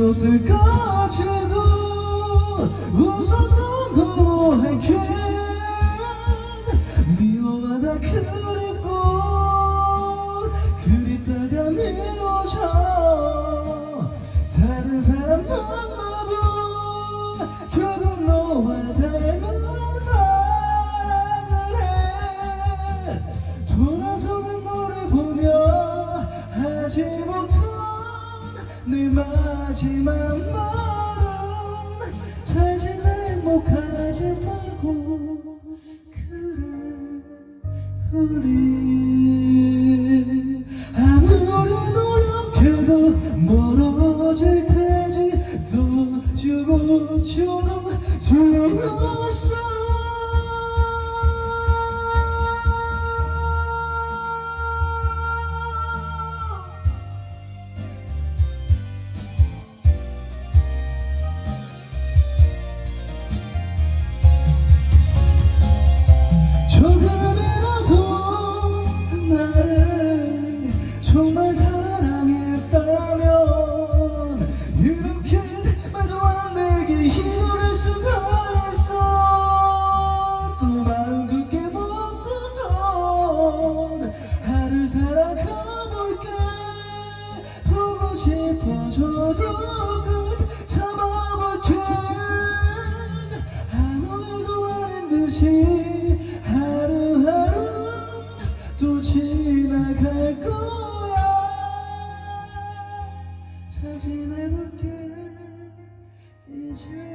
우리 추억들까지도 웃었던 걸로 할게 미워하다 그립고 그립다가 미워져. 다른 사람 만나도 결국 너와 닮은 사랑을 해. 돌아서는 너를 보며 하지 못한 내 마지막 말은 잘 지내 행복하지 말고 그래 우리. 아무리 노력해도 멀어질 테지. 또 주고 줘도 소용없어 싶어져도 끝. 참아볼게 아무 일도 아닌 듯이 하루하루 또 지나갈 거야. 잘 지내볼게. 이제